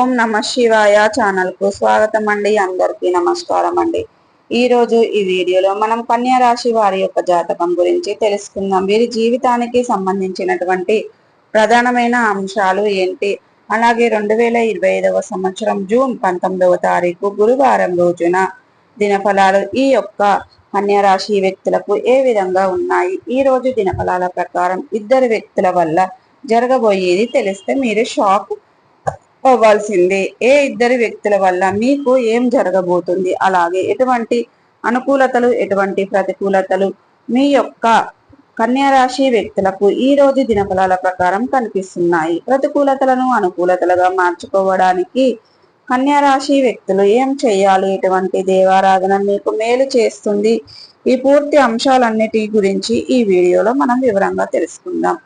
ఓం నమ శివాయ ఛానల్కు స్వాగతం అండి అందరికీ నమస్కారం అండి ఈ రోజు ఈ వీడియోలో మనం కన్యా రాశి వారి యొక్క జాతకం గురించి తెలుసుకుందాం. వీరి జీవితానికి సంబంధించినటువంటి ప్రధానమైన అంశాలు ఏంటి? అలాగే రెండు వేల ఇరవై ఐదవ సంవత్సరం జూన్ పంతొమ్మిదవ తారీఖు గురువారం రోజున దినఫలాలు ఈ యొక్క కన్యా రాశి వ్యక్తులకు ఏ విధంగా ఉన్నాయి? ఈ రోజు దినఫలాల ప్రకారం ఇద్దరు వ్యక్తుల వల్ల జరగబోయేది తెలిస్తే మీరు షాక్ అవ్వాల్సిందే ఏ ఇద్దరు వ్యక్తుల వల్ల మీకు ఏం జరగబోతుంది? అలాగే ఎటువంటి అనుకూలతలు ఎటువంటి ప్రతికూలతలు మీ యొక్క కన్యారాశి వ్యక్తులకు ఈ రోజు దినఫలాల ప్రకారం కనిపిస్తున్నాయి. ప్రతికూలతలను అనుకూలతలుగా మార్చుకోవడానికి కన్యారాశి వ్యక్తులు ఏం చేయాలి? ఎటువంటి దేవారాధన మీకు మేలు చేస్తుంది? ఈ పూర్తి అంశాలన్నిటి గురించి ఈ వీడియోలో మనం వివరంగా తెలుసుకుందాం.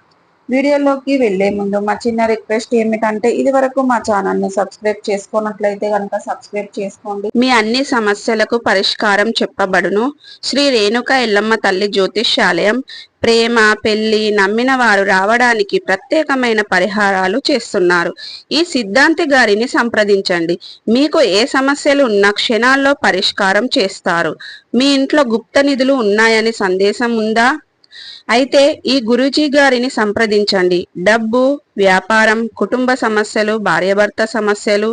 వీడియోలోకి వెళ్ళే ముందు మా చిన్న రిక్వెస్ట్ ఏమిటంటే ఇది వరకు మా ఛానల్ని సబ్స్క్రైబ్ చేసుకున్నట్లయితే కనుక సబ్స్క్రైబ్ చేసుకోండి. మీ అన్ని సమస్యలకు పరిష్కారం చెప్పబడును. శ్రీ రేణుక ఎల్లమ్మ తల్లి జ్యోతిష్యాలయం ప్రేమ పెళ్ళి నమ్మిన వారు రావడానికి ప్రత్యేకమైన పరిహారాలు చేస్తున్నారు. ఈ సిద్ధాంతి గారిని సంప్రదించండి. మీకు ఏ సమస్యలు ఉన్నా క్షణాల్లో పరిష్కారం చేస్తారు. మీ ఇంట్లో గుప్త నిధులు ఉన్నాయని సందేశం ఉందా? అయితే ఈ గురూజీ గారిని సంప్రదించండి. డబ్బు వ్యాపారం కుటుంబ సమస్యలు భార్యాభర్త సమస్యలు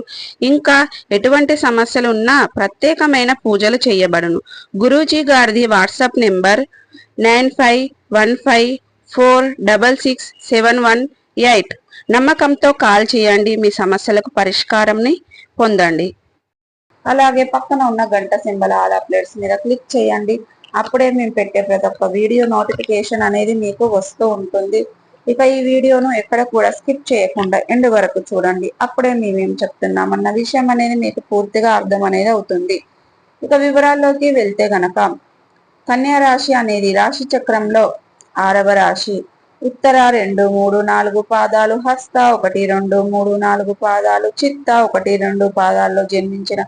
ఇంకా ఎటువంటి సమస్యలు ఉన్నా ప్రత్యేకమైన పూజలు చేయబడును. గురూజీ గారిది WhatsApp number nine five one five four double six seven one eight. నమ్మకంతో కాల్ చేయండి మీ సమస్యలకు పరిష్కారంని పొందండి. అలాగే పక్కన ఉన్న గంట సింబల్ ఆల్ ప్లేట్స్ మీద క్లిక్ చేయండి. అప్పుడే మేము పెట్టే ప్రతి ఒక్క వీడియో నోటిఫికేషన్ అనేది మీకు వస్తూ ఉంటుంది. ఇక ఈ వీడియోను ఎక్కడ కూడా స్కిప్ చేయకుండా ఎండ్ వరకు చూడండి. అప్పుడే మేమేం చెప్తున్నాం అన్న విషయం అనేది మీకు పూర్తిగా అర్థం అనేది అవుతుంది. ఇక వివరాల్లోకి వెళ్తే గనక కన్యా రాశి అనేది రాశి చక్రంలో ఆరవ రాశి. ఉత్తర రెండు మూడు నాలుగు పాదాలు హస్త ఒకటి రెండు మూడు నాలుగు పాదాలు చిత్త ఒకటి రెండు పాదాల్లో జన్మించిన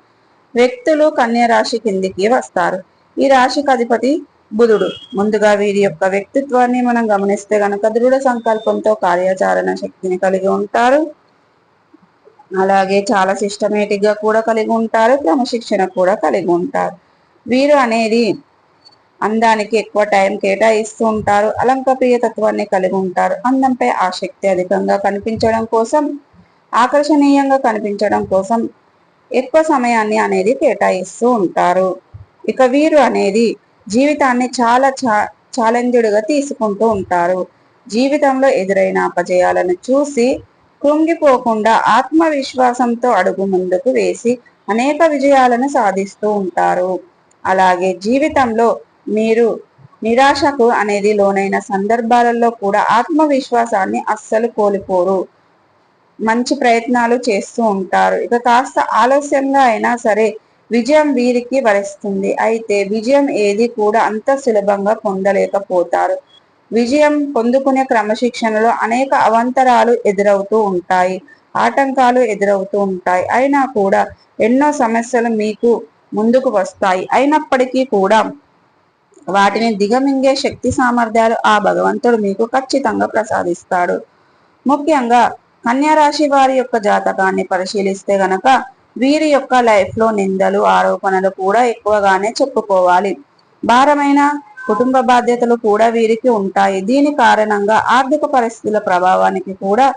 వ్యక్తులు కన్యా రాశి కిందికి వస్తారు. ఈ రాశికి అధిపతి బుధుడు. ముందుగా వీరి యొక్క వ్యక్తిత్వాన్ని మనం గమనిస్తే గనక దృఢ సంకల్పంతో కార్యాచరణ శక్తిని కలిగి ఉంటారు. అలాగే చాలా సిస్టమేటిక్గా కూడా కలిగి ఉంటారు. క్రమశిక్షణ కూడా కలిగి ఉంటారు. వీరు అనేది అందానికి ఎక్కువ టైం కేటాయిస్తూ ఉంటారు. అలంకప్రియ తత్వాన్ని కలిగి ఉంటారు. అందంపై ఆసక్తి అధికంగా కనిపించడం కోసం ఆకర్షణీయంగా కనిపించడం కోసం ఎక్కువ సమయాన్ని అనేది కేటాయిస్తూ ఉంటారు. ఇక వీరు అనేది జీవితాన్ని చాలా చా ఛాలెంజ్డ్గా తీసుకుంటూ ఉంటారు. జీవితంలో ఎదురైన అపజయాలను చూసి కృంగిపోకుండా ఆత్మవిశ్వాసంతో అడుగు ముందుకు వేసి అనేక విజయాలను సాధిస్తూ ఉంటారు. అలాగే జీవితంలో మీరు నిరాశకు అనేది లోనైన సందర్భాలలో కూడా ఆత్మవిశ్వాసాన్ని అస్సలు కోల్పోరు. మంచి ప్రయత్నాలు చేస్తూ ఉంటారు. ఇక కాస్త ఆలస్యంగా అయినా సరే విజయం వీరికి వరిస్తుంది. అయితే విజయం ఏది కూడా అంత సులభంగా పొందలేకపోతారు. విజయం పొందుకునే క్రమశిక్షణలో అనేక అవంతరాలు ఎదురవుతూ ఉంటాయి. ఆటంకాలు ఎదురవుతూ ఉంటాయి. అయినా కూడా ఎన్నో సమస్యలు మీకు ముందుకు వస్తాయి. అయినప్పటికీ కూడా వాటిని దిగమింగే శక్తి సామర్థ్యాలు ఆ భగవంతుడు మీకు ఖచ్చితంగా ప్రసాదిస్తాడు. ముఖ్యంగా కన్యారాశి వారి యొక్క జాతకాన్ని పరిశీలిస్తే గనక వీరి యొక్క లైఫ్లో నిందలు ఆరోపణలు కూడా ఎక్కువగానే చెప్పుకోవాలి. భారమైన కుటుంబ బాధ్యతలు కూడా వీరికి ఉంటాయి. దీని కారణంగా ఆర్థిక పరిస్థితుల ప్రభావానికి కూడా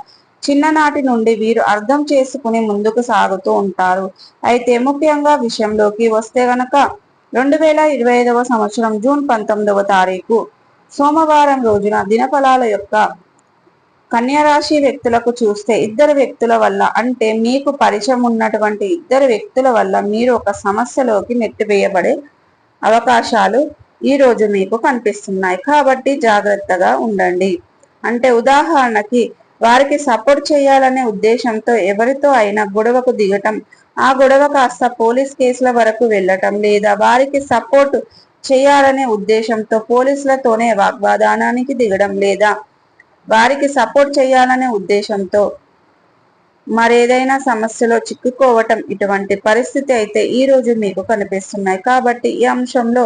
చిన్ననాటి నుండి వీరు అర్థం చేసుకుని ముందుకు సాగుతూ ఉంటారు. అయితే ముఖ్యంగా విషయంలోకి వస్తే గనక రెండు వేల ఇరవై ఐదవ సంవత్సరం జూన్ పంతొమ్మిదవ తారీఖు సోమవారం రోజున దినఫలాల యొక్క కన్యరాశి వ్యక్తులకు చూస్తే ఇద్దరు వ్యక్తుల వల్ల అంటే మీకు పరిచయం ఉన్నటువంటి ఇద్దరు వ్యక్తుల వల్ల మీరు ఒక సమస్యలోకి నెట్టివేయబడే అవకాశాలు ఈ రోజు మీకు కనిపిస్తున్నాయి. కాబట్టి జాగ్రత్తగా ఉండండి. అంటే ఉదాహరణకి వారికి సపోర్ట్ చేయాలనే ఉద్దేశంతో ఎవరితో అయినా గొడవకు దిగటం ఆ గొడవ కాస్త పోలీస్ కేసుల వరకు వెళ్ళటం లేదా వారికి సపోర్ట్ చేయాలనే ఉద్దేశంతో పోలీసులతోనే వాగ్వాదానానికి దిగడం లేదా వారికి సపోర్ట్ చేయాలనే ఉద్దేశంతో మరేదైనా సమస్యలో చిక్కుకోవటం ఇటువంటి పరిస్థితి అయితే ఈ రోజు మీకు కనిపిస్తున్నాయి. కాబట్టి ఈ అంశంలో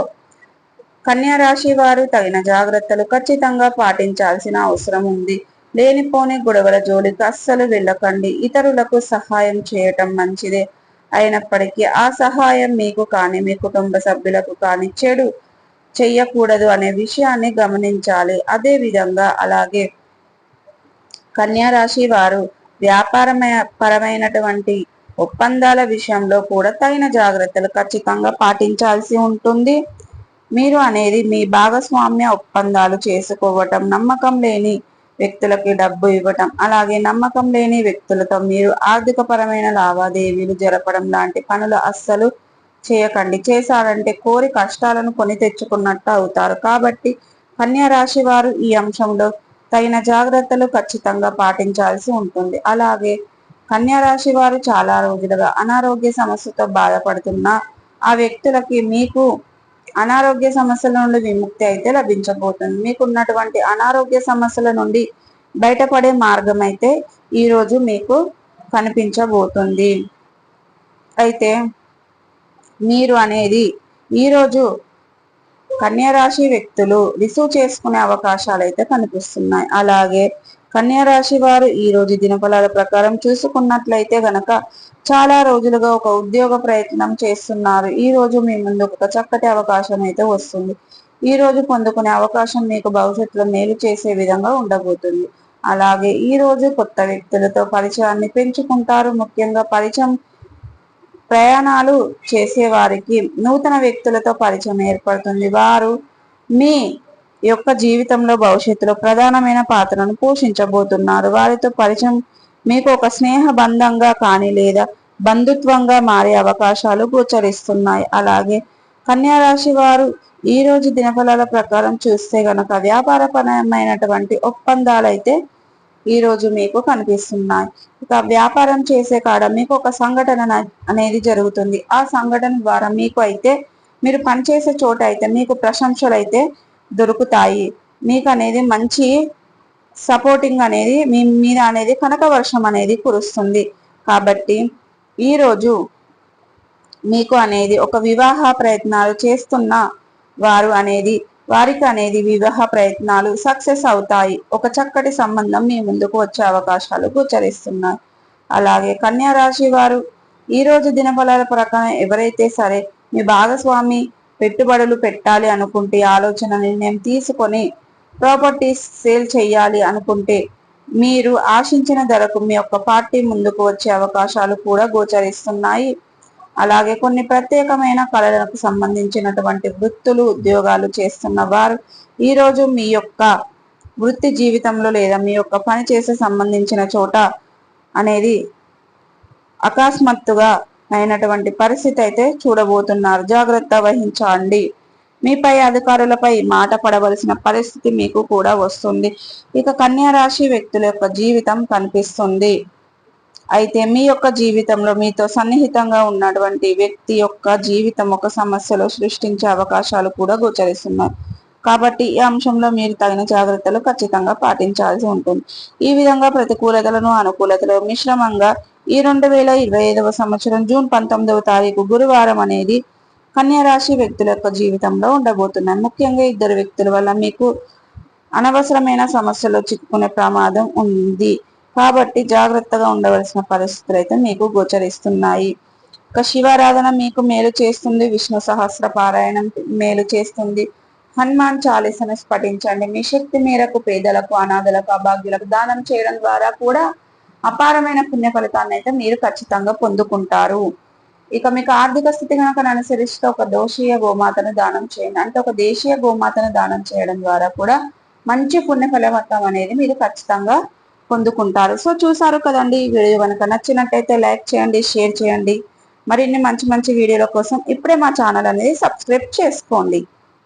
కన్యా రాశి వారు తగిన జాగ్రత్తలు ఖచ్చితంగా పాటించాల్సిన అవసరం ఉంది. లేనిపోని గొడవల జోలికి అస్సలు వెళ్ళకండి. ఇతరులకు సహాయం చేయటం మంచిదే. అయినప్పటికీ ఆ సహాయం మీకు కానీ మీ కుటుంబ సభ్యులకు కానీ చెడు చెయ్యకూడదు అనే విషయాన్ని గమనించాలి. అదే విధంగా అలాగే రాశి వారు వ్యాపారమైన పరమైనటువంటి ఒప్పందాల విషయంలో కూడా తగిన జాగ్రత్తలు ఖచ్చితంగా పాటించాల్సి ఉంటుంది. మీరు అనేది మీ భాగస్వామ్య ఒప్పందాలు చేసుకోవటం నమ్మకం లేని వ్యక్తులకి డబ్బు ఇవ్వటం అలాగే నమ్మకం లేని వ్యక్తులతో మీరు ఆర్థికపరమైన లావాదేవీలు జరపడం లాంటి పనులు అస్సలు చేయకండి. చేశారంటే కోరి కష్టాలను కొని తెచ్చుకున్నట్టు అవుతారు. కాబట్టి కన్యా రాశి వారు ఈ అంశంలో తగిన జాగ్రత్తలు ఖచ్చితంగా పాటించాల్సి ఉంటుంది. అలాగే కన్యా రాశి వారు చాలా రోజులుగా అనారోగ్య సమస్యతో బాధపడుతున్న ఆ వ్యక్తులకి మీకు అనారోగ్య సమస్యల నుండి విముక్తి అయితే లభించబోతుంది. మీకు ఉన్నటువంటి అనారోగ్య సమస్యల నుండి బయటపడే మార్గం అయితే ఈరోజు మీకు కనిపించబోతుంది. అయితే మీరు అనేది ఈరోజు కన్యరాశి వ్యక్తులు రిసీవ్ చేసుకునే అవకాశాలు అయితే కనిపిస్తున్నాయి. అలాగే కన్యరాశి వారు ఈ రోజు దినఫలాల ప్రకారం చూసుకున్నట్లయితే గనక చాలా రోజులుగా ఒక ఉద్యోగ ప్రయత్నం చేస్తున్నారు. ఈ రోజు మీ ముందు ఒక చక్కటి అవకాశం అయితే వస్తుంది. ఈ రోజు పొందుకునే అవకాశం మీకు భవిష్యత్తులో మేలు చేసే విధంగా ఉండబోతుంది. అలాగే ఈ రోజు కొత్త వ్యక్తులతో పరిచయాన్ని పెంచుకుంటారు. ముఖ్యంగా పరిచయం ప్రయాణాలు చేసేవారికి నూతన వ్యక్తులతో పరిచయం ఏర్పడుతుంది. వారు మీ యొక్క జీవితంలో భవిష్యత్తులో ప్రధానమైన పాత్రను పోషించబోతున్నారు. వారితో పరిచయం మీకు ఒక స్నేహ బంధంగా కానీ లేదా బంధుత్వంగా మారే అవకాశాలు గోచరిస్తున్నాయి. అలాగే కన్యారాశి వారు ఈ రోజు దినఫలాల ప్రకారం చూస్తే గనక వ్యాపారపరమైనటువంటి ఒప్పందాలైతే ఈరోజు మీకు కనిపిస్తున్నాయి. ఇక వ్యాపారం చేసే కాడ మీకు ఒక సంఘటన అనేది జరుగుతుంది. ఆ సంఘటన ద్వారా మీకు అయితే మీరు పనిచేసే చోట అయితే మీకు ప్రశంసలు అయితే దొరుకుతాయి. మీకు అనేది మంచి సపోర్టింగ్ అనేది మీ మీద అనేది కనక వర్షం అనేది కురుస్తుంది. కాబట్టి ఈరోజు మీకు అనేది ఒక వివాహ ప్రయత్నాలు చేస్తున్న వారు అనేది వారికి అనేది వివాహ ప్రయత్నాలు సక్సెస్ అవుతాయి. ఒక చక్కటి సంబంధం మీ ముందుకు వచ్చే అవకాశాలు గోచరిస్తున్నాయి. అలాగే కన్యా రాశి వారు ఈ రోజు దినఫలాల ప్రకారం ఎవరైతే సరే మీ భాగస్వామి పెట్టుబడులు పెట్టాలి అనుకుంటే ఆలోచన నిర్ణయం తీసుకొని ప్రాపర్టీస్ సేల్ చేయాలి అనుకుంటే మీరు ఆశించిన ధరకు మీ యొక్క పార్టీ ముందుకు వచ్చే అవకాశాలు కూడా గోచరిస్తున్నాయి. అలాగే కొన్ని ప్రత్యేకమైన కళలకు సంబంధించినటువంటి వృత్తులు ఉద్యోగాలు చేస్తున్న వారు ఈరోజు మీ యొక్క వృత్తి జీవితంలో లేదా మీ యొక్క పని చేసే సంబంధించిన చోట అనేది అకస్మాత్తుగా అయినటువంటి పరిస్థితి అయితే చూడబోతున్నారు. జాగ్రత్త వహించండి. మీపై అధికారులపై మాట పడవలసిన పరిస్థితి మీకు కూడా వస్తుంది. ఇక కన్యా రాశి వ్యక్తుల యొక్క జీవితం కనిపిస్తుంది. అయితే మీ యొక్క జీవితంలో మీతో సన్నిహితంగా ఉన్నటువంటి వ్యక్తి యొక్క జీవితం ఒక సమస్యలో సృష్టించే అవకాశాలు కూడా గోచరిస్తున్నాయి. కాబట్టి ఈ అంశంలో మీరు తగిన జాగ్రత్తలు ఖచ్చితంగా పాటించాల్సి ఉంటుంది. ఈ విధంగా ప్రతికూలతలను అనుకూలతలు మిశ్రమంగా ఈ రెండు వేల ఇరవై ఐదవ సంవత్సరం జూన్ పంతొమ్మిదవ తారీఖు గురువారం అనేది కన్యారాశి వ్యక్తుల యొక్క జీవితంలో ఉండబోతున్నాయి. ముఖ్యంగా ఇద్దరు వ్యక్తుల వల్ల మీకు అనవసరమైన సమస్యలు చిక్కుకునే ప్రమాదం ఉంది. కాబట్టి జాగ్రత్తగా ఉండవలసిన పరిస్థితులు అయితే మీకు గోచరిస్తున్నాయి. ఇక శివారాధన మీకు మేలు చేస్తుంది. విష్ణు సహస్ర పారాయణం మేలు చేస్తుంది. హనుమాన్ చాలీసను స్ఫటించండి. మీ శక్తి మేరకు పేదలకు అనాథలకు అభాగ్యులకు దానం చేయడం ద్వారా కూడా అపారమైన పుణ్య ఫలితాన్ని అయితే మీరు ఖచ్చితంగా పొందుకుంటారు. ఇక మీకు ఆర్థిక స్థితి కనుక అనుసరిస్తే ఒక దోషీయ గోమాతను దానం చేయండి. అంటే ఒక దేశీయ గోమాతను దానం చేయడం ద్వారా కూడా మంచి పుణ్య ఫలవత్తం అనేది మీరు ఖచ్చితంగా పొందుకుంటారు. సో చూసారు కదండి ఈ వీడియో కనుక నచ్చినట్టయితే లైక్ చేయండి షేర్ చేయండి. మరిన్ని మంచి మంచి వీడియోల కోసం ఇప్పుడే మా ఛానల్ అనేది సబ్స్క్రైబ్ చేసుకోండి.